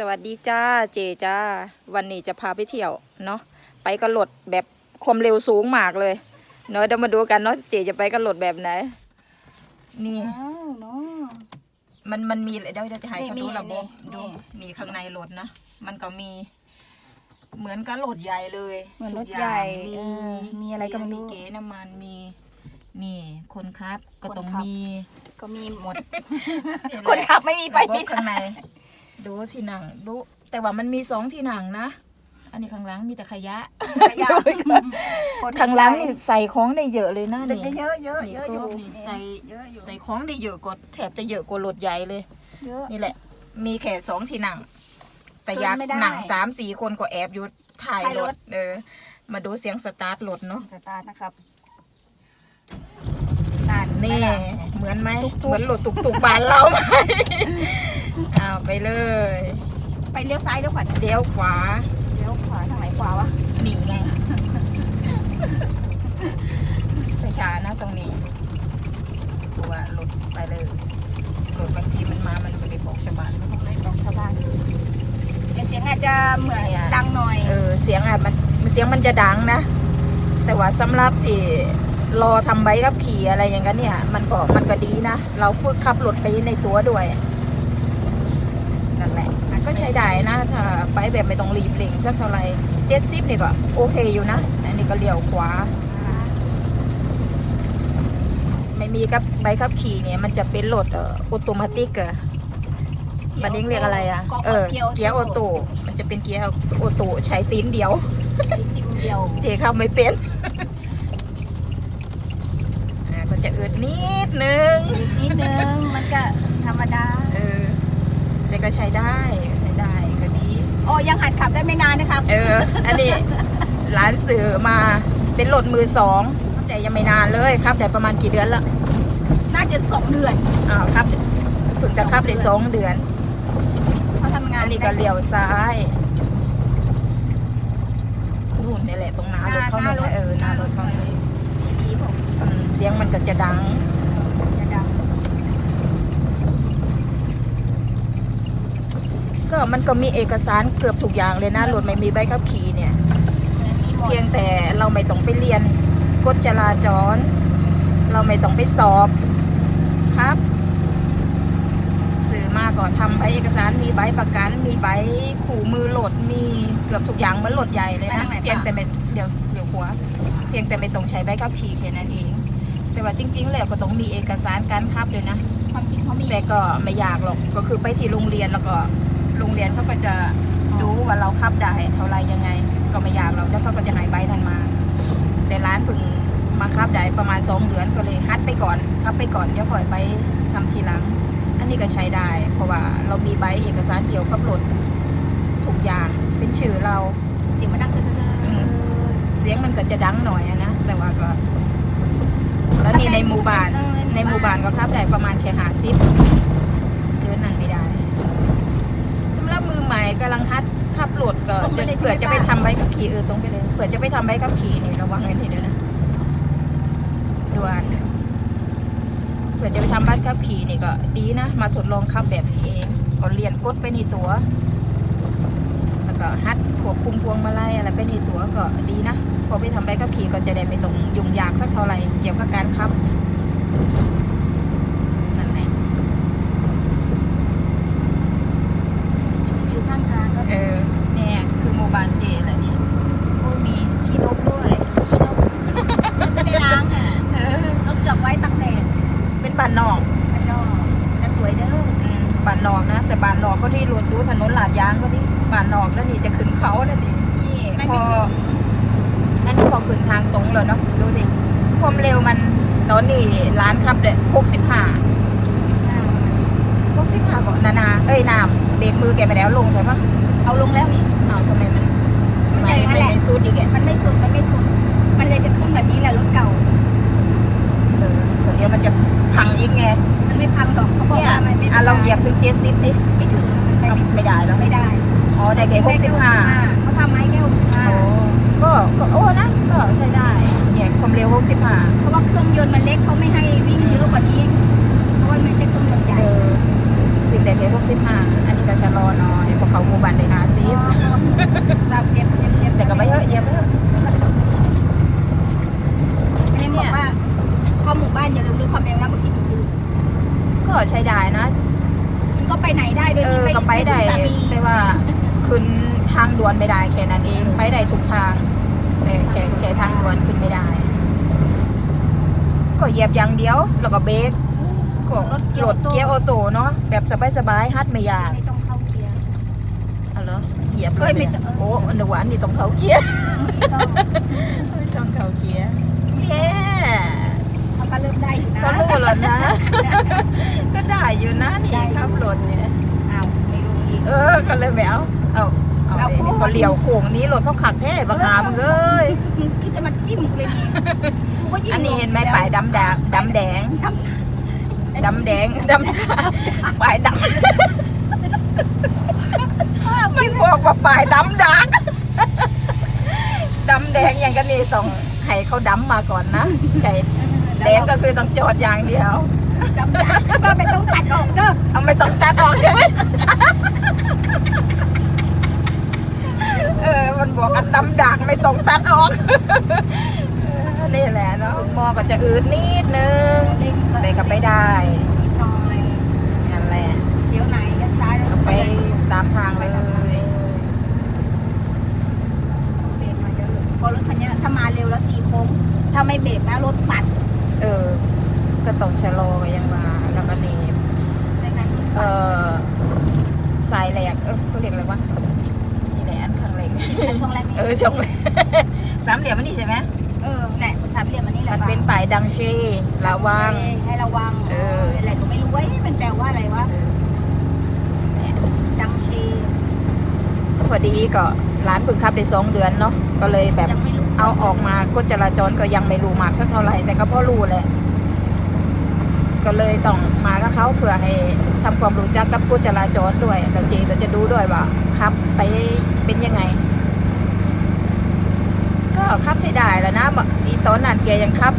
สวัสดีจ้าเจจ้า วันนี้จะพาไปเที่ยวเนาะไปกระโดดแบบความเร็วสูงมากเลยเนาะเดี๋ยวมาดูกันเนาะเจจะไปกระโดดแบบไหน นี่อ้าวเนาะมันมันมีเดี๋ยวเดี๋ยวจะให้เขานี่ดูมีระบบนี่ดูมีข้างในรถนะมันก็มี เหมือนกับรถใหญ่เลยเหมือนรถทุกย่างใหญ่มีเออมีอะไรก็ไม่รู้มีเก๋น้ำมันมี นี่คนครับก็คนต้องขับมี ก็มีหมดนี่แหละคนขับไม่มีไประบบไม่ข้างใน ดูที่หนังดูแต่ว่ามันมีสองที่หนังนะ อันนี้ข้างหลังมีแต่ขยะขยะคนข้างหลังนี่ใส่ของได้เยอะเลยนะแต่นี่เยอะเยอะเยอะอยู่นี่ใส่เยอะอยู่ใส่ของได้เยอะกว่าแถบจะเยอะกว่ารถใหญ่เลยเยอะนี่แหละ มีแค่สองที่หนังแต่เกินอยากไม่ได้หนังสามสี่คนก็แอบอยู่ถ่ายถ่ายรรถถเออมาดูเสียงสตาร์ทรถเนาะสตาร์ทนะครับนั่นนี่ไม่ล่ะเหมือนไหมตุ๊กๆเหมือนรถตุกตุกๆบ้านเราไหมอ้าว ไปเลย ไปเลี้ยวซ้ายเลี้ยวขวาเลี้ยวขวาเลี้ยวขวาทางไหนขวาวะหนีไงช้าๆนะตรงนี้ตัวารถไปเลยรถบางทีมันมา มันไม่ได้บอกชาวบ้านไม่บอกชาวบ้านเดี๋ยวเสียงอาจจะเหมือนเนี่ยดังหน่อย เออ เสียงอะมันเสียงมันจะดังนะ แต่ว่าสำหรับที่รอทำใบขับขี่อะไรอย่างนั้นเนี่ย มันก็มันก็ดีนะ เราฝึกขับรถไปในตัวด้วยนั่นแหละมัน ก็ใช้ได้นะถ้าไปแบบไม่ต้องรีบเร่งสักเท่าไหร่เจ็ดสิบนี่ก็โอเคอยู่นะ อันนี้ก็เลี้ยวขวา ไม่มีกับใบขับขี่เนี่ยมันจะเป็นรถเอ่อออโตเมติกอะบันนี้เรียกอะไรอะก็เออเกียร์เกียร์ออโต้มันจะเป็นเกียร์ออโต้ใช้ตีนเดียวไอ้ติ่มเดียวเจขับไม่เป็นอ่าก็จะอืดนิดนึงอีกนิดนึง มันก็ธรรมดา เออแต่ก็ใช้ได้ก็ใช้ได้ก็ดี โอ้ยังหัดขับได้ไม่นานนะครับเออ อันนี้ร้านสื่อมาเป็นรถมือสองแต่ยังไม่นานเลยครับ แต่ประมาณกี่เดือนละน่าจะสองเดือนอ้าวครับถึงจะครับได้สองเดือนเขาทำงานอันนี้ก็เลี้ยวซ้ายนู่นนี่แหละตรงหน้ารถเขาเนี่ยแหละเออหน้ารถเขาเนี่ยดีๆผมอืมเสียงมันก็จะดัง จะดัง ก็มันก็มีเอกสารเกือบทุกอย่างเลยนะรถไม่มีใบขับขี่เนี่ยมีหมดเพียงแต่เราไม่ต้องไปเรียนกฎจราจร เราไม่ต้องไปสอบครับ สื่อมาก่อนทำใบเอกสารมีใบประกัน มีใบขู่มือโหลดมีเกือบทุกอย่างเหมือนโหลดใหญ่เลยนะเพียงแต่ไม่เดี๋ยวเดี๋ยวหัวเพียงแต่ไม่ต้องใช้ใบขับขี่แค่นั้นเอง แต่ว่าจริง ๆ แล้วก็ต้องมีเอกสารการขับด้วยนะความจริงเขามีแต่ก็ไม่ยากหรอกก็คือไปที่โรงเรียนแล้วก็ โรงเรียนเขาก็จะดูว่าเราขับได้เท่าไรยังไง ก็ไม่ยากหรอกแล้วเขาก็จะใหายใบนั้นมา แต่ร้านเพิ่งมาขับได้ประมาณสองเดือนก็เลยฮัดไปก่อนขับไปก่อนเดี๋ยวค่อยไปทำทีหลัง อันนี้ก็ใช้ได้ เพราะว่าเรามีใบเอกสารเกี่ยวกับรถทุกอย่างเป็นชื่อเราเสียงมันดังคืออืมเสียงมันก็จะดังหน่อยอะนะแต่ว่าก็แล้วนี่ในหมู่บ้านในหมู่บ้านก็ขับได้ประมาณแค่หาซิบเกินนั้นไม่ได้สำ หรับมือใหม่กำลังฮัดขับรถก็จะเผื่อจะไปทำใบขับขี่เออตรงไปเลยเผื่อจะไปทำใบขับขี่นี่ระวังให้ดีด้วยนะด่วนเผื่อจะไปทำใบขับขี่นี่ก็ดีนะ มาทดลองขับแบบนี้เองก็เรียนกดไปในตัว แล้วก็ฮัดควบคุมพวงมาลัยอะไรไปในตัวก็ดีนะพอไปทำใบขับขี่ก็จะได้ไม่ต้องยุ่งยากสักเท่าไหร่เกี่ยวกับการขับ นั่นแหละ ชมวิวข้างทางก็ เออ เนี่ยคือโมบานเจแหละนี่ โอ้มีขี้นกด้วยขี้นกยังไม่ได้ล้างอะนกจอกไว้ตั้งแดด เป็นบ้านนอก มันนอกแต่สวยเด้อ อืม บ้านนอกนะ แต่บ้านนอกก็ที่รถดูถนนลาดยางก็ที่บ้านนอกแล้วนี่จะขึ้นเขาแล้วนี่นี่พออันนี้พอขึ้นทางตรงแล้วเนาะดูสิความเร็วมันตอนนี้ร้านขับเลยหกสิบห้าหกสิบห้าก็นานาเอ้ยน้ำเบรกมือแกไปแล้วลงใช่ปะ ใช้ได้เนี่ยความเร็วหกสิบห้าเพราะว่าเครื่องยนต์มันเล็กเขาไม่ให้วิ่งเยอะกว่านี้ เพราะว่ามันไม่ใช่เครื่องยนต์ใหญ่เออวิ่งได้แค่หกสิบห้าอันนี้ก็ชะลอหน่อยเพราะเขาหมู่บ้านได้ห้าสิบเราเย็บเย็บเย็บแต่ก็ไม่เยอะเยอะไม่เยอะอันนี้บอกว่าเข้าหมู่บ้านอย่าลืมดูความเร็วนะบางทีมันคือก็ใช้ได้นะมันก็ไปไหนได้โดยเอที่อก็ไปได้ม่ถึงสามีแต่ว่าขึ้นทางด่วนไม่ได้แค่นั้นเองไปได้ทุกทาง แต่แค่แค่ทางด่วนขึ้นไม่ได้ ก็เหยียบอย่างเดียว แล้วก็เบรกก็รถรถเกียร์ออโต้เนาะแบบสบายๆฮัดไม่ยากไม่ต้องเข้าเกียร์ เอาเหรอเหยียบเลเอ้ยยไม่เนี่ยต้อง โอ้อันหวานนี่ต้องเขาเกียร์ไม่ต้องไม่ต้องเขาเกียร์เนี่ยมันก็เริ่มได้อยู่นะก็รู้แล้วนะ ก็ได้อยู่นะนี่ได้อยู่ขับรถเนี่ย อ้าวไม่รู้อีกเออก็เลยไม่เอาเอา เอาเอาไอ้พูดก็เลี้ยวโค้งนี้รถเขาขักแท้บักหามเลยมึงคิดจะมาจิ้มกูเลยนี่กูก็ยิ้มอันนี้เห็นไหมป้ายดำแดงดำแดงดำดำแดงดำป้ายดำไม่บอกว่าป้ายดำดักดำแดงอย่างกันนี่ต้องให้เขาดำมาก่อนนะไก่แดงก็คือต้องจอดอย่างเดียวดำดักก็ไม่ต้องตัดออกเด้อเอาไม่ต้องตัดออกใช่ไหม เออ มันบอกกันดำดักไม่ต้องตัดออกเออนี่แหละเนาะมอก็จะอืดนิดนึงเล่นแต่ก็ไปได้ นิดหน่อย นั่นแหละ เดี๋ยวไหนเดี๋ยวซ้ายแล้ว ก็ไปตามทางเลย เบรกหน่อยเดี๋ยวพอรถคันเนี้ยถ้ามาเร็วแล้วตีโค้ง ถ้าไม่เบรกนะรถปัด เออ ก็ต้องชะลอก็ยังมาแล้วก็นี่ ดังนั้น เออสายแหลกเออเขาเรียกอะไรวะนี่แหละอันข้างแหลก ช่วงแรกนี่เออชงเลยสามเหลี่ยมมันนี่ใช่ไหมเออแหละสามเหลี่ยมอันนี้แหมัละนเป็นป่ายดังเช่ระวัง ให้ระวังเออ อะไรก็ไม่รู้เว้ยมันแปลว่าอะไรวะจังเชพอดีก็ร้านเพิ่งขับได้สองเดือนเนาะก็เลยแบบยังไม่รู้เอาออกมากฎจราจรก็ยังไม่รู้มากสักเท่าไหร่แต่ก็พอรู้แหละก็เลยต้องมากับเขาเพื่อให้ทำความรู้จักกับกฎจราจรด้วยแล้วเจก็จะดูด้วยว่าขับไปเป็นยังไงก็ ขับใช้ได้แล้วนะบอกอีตอนนั้นแกยังขับ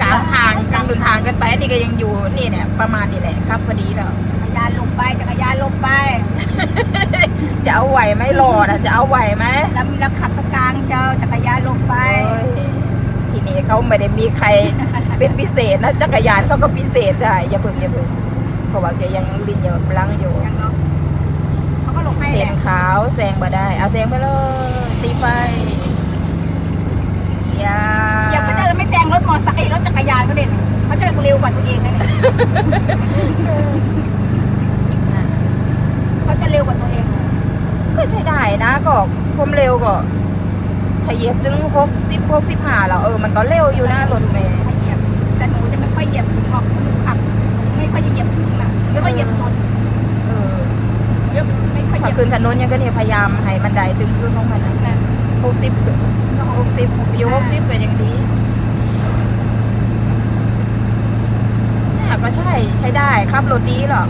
กลางทางกลางเดินทางกันไปอันนี่ก็ยังอยู่นี่เนี่ยประมาณนี้แหละครับพอดีแล้ว จักรยานลงไปจักรยานลงไป จะเอาไหวไหมรอดอะจะเอาไหวไหมแล้วแล้วขับสกางเชียวจักรยานลงไปโอ้ยทีนี้เขาไม่ได้มีใครเป็นพิเศษนะจักรยานเขาก็พิเศษได้อย่าเพิ่งอย่าเพิ่งเพราะว่าแกยังลินอยู่ลังอยู่ยังเนาะเขาก็ลงให้เส้แหนละขาวแซงมาได้เอาแซงไปเลยตีไฟ อย่าอย่าไปเจอไม่แซงรถมอเตอร์ไซค์รถจักรยานเขาเด่นเขาเจอกูเร็วกว่าตัวเองนะเนี่ยเขาจะเร็วกว่าตัวเอง ก็ใช้ได้นะก็ความเร็วก็ถ้าเหยียบซึ่งหกสิบหกสิบห้าแล้วเออมันก็เร็วอยู่นะรถเมย์ไม่เหยียบ แต่หนูจะไม่ค่อยเหยียบถึงหรอกหนูขับ ไม่ค่อยจะเหยียบถึงนะไม่ค่อยเหยียบสุดเออไม่ค่อยเหถ้ายียบขึ้นถนนยังก็เนี่ยพยายามให้มันได้ถึงสุดของมันนะนะ หกสิบหกสิบอยู่หกสิบก็ยังดีเนี่ยก็ใช่ใช้ได้ขับรถดีหรอก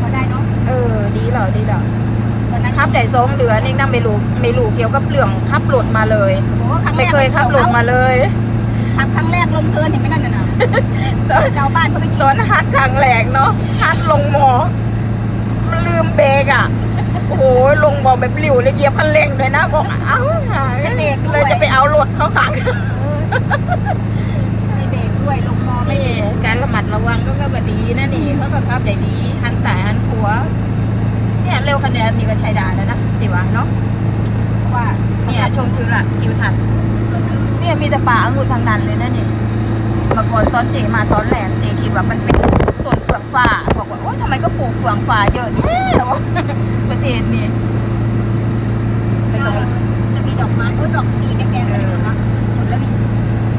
พอได้เนาะเออ ดีหรอดีหรอตอนนั้นขับได้สองเดือนเองนะไม่รู้ไม่รู้เกี่ยวกับเรื่องขับรถมาเลยไม่เคยขับรถมาเลยขับครั้งแรกลงเทินเห็นไหมนั่นน่ะตอนเจ้าบ้านเขาไปกิอนฮัดครั้งแรกเนาะฮัดลงหมอมันลืมเบรกอะ โอ้โหลงบอกแบบหลิวเลยเหยียบคันเร่งเลยนะบอกเอ้าหายไม่เบรกด้เลวยยจะไปเอารถเขาขังไม่เบรกด้วย ลงมอไม่เบรนี่กการระมัดระวังก็แบบดีนะนี่เขาแบบขับได้ดีหันสายหันขวาเนี่ยเร็วคะแนนนี่ก็ใช้ได้แล้วนะจิวะเนาะเพราะว่าเนี่ยชมทิวละทิวทัศน์เนี่ยมีแต่ป่าองุ่นทางนั้นเลยนะนี่เมื่อก่อนตอนเจมาตอนแรกเจคิดว่ามันเป็นต้นเฟือ งฟ้าบอกว่าโอ๊ยทำไมก็ปลูกเฟืองฟ้าเยอะแท้วะประเทศนี้ไม่ต้องจะมีดอกไม้เออดอกสีแดงๆอะไรหมดนะหมดแล้วนี่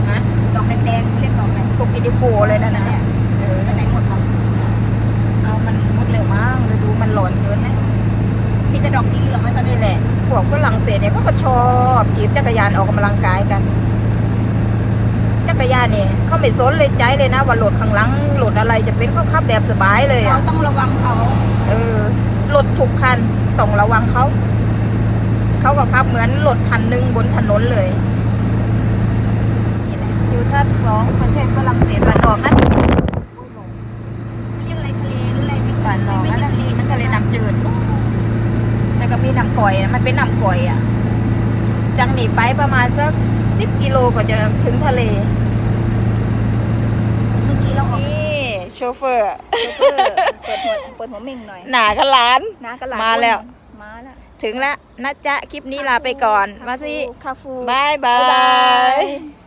นะดอกแดงๆเขาเรียกดอกอะไรพวกกิดิโกเลยนะนะเออแล้วไหนหมดหรอเอามันมุดเร็วมากเลยดูมันหลอนเกินนะมีแต่ดอกสีเหลืองไว้ตอนนี้นี่แหละพวกฝรั่งเศสเนี่ยเขาก็ชอบขี่จักรยานออกกำลังกายกัน จักรยานเนี่ยเขาไม่สนเลยใจเลยนะว่าโหลดข้างหลังโหลดอะไรจะเป็นเขาขับแบบสบายเลยเราอะต้องระวังเขาเออรถทุกคันต้องระวังเขาเขาก็ขับเหมือนรถคันหนึ่งบนถนนเลยนี่แหละทิวทัศน์ของประเทศฝรั่งเศสตะวันออกนะเรียกอะไรทะเลหรืออะไรไม่ตะวันออกไม่นั่นใช่แหละทะเลฉันทะเลน้ำจืดแล้วก็มีน้ำก่อยนะมันเป็นน้ำก่อยอะ จังหนีไปประมาณสักสิบกิโลกว่าจะถึงทะเล เมื่อกี้เราออกนี่โชเฟอร์ เปิดเปิดหัวเปิดหัวเม่งหน่อยหนากันหลาน นะกระหลามาแล้ว มาแล้วถึงแล้วนะจ๊ะ คลิปนี้ลาไปก่อน มาสิคาฟู บายบาบ๊ายบาย ย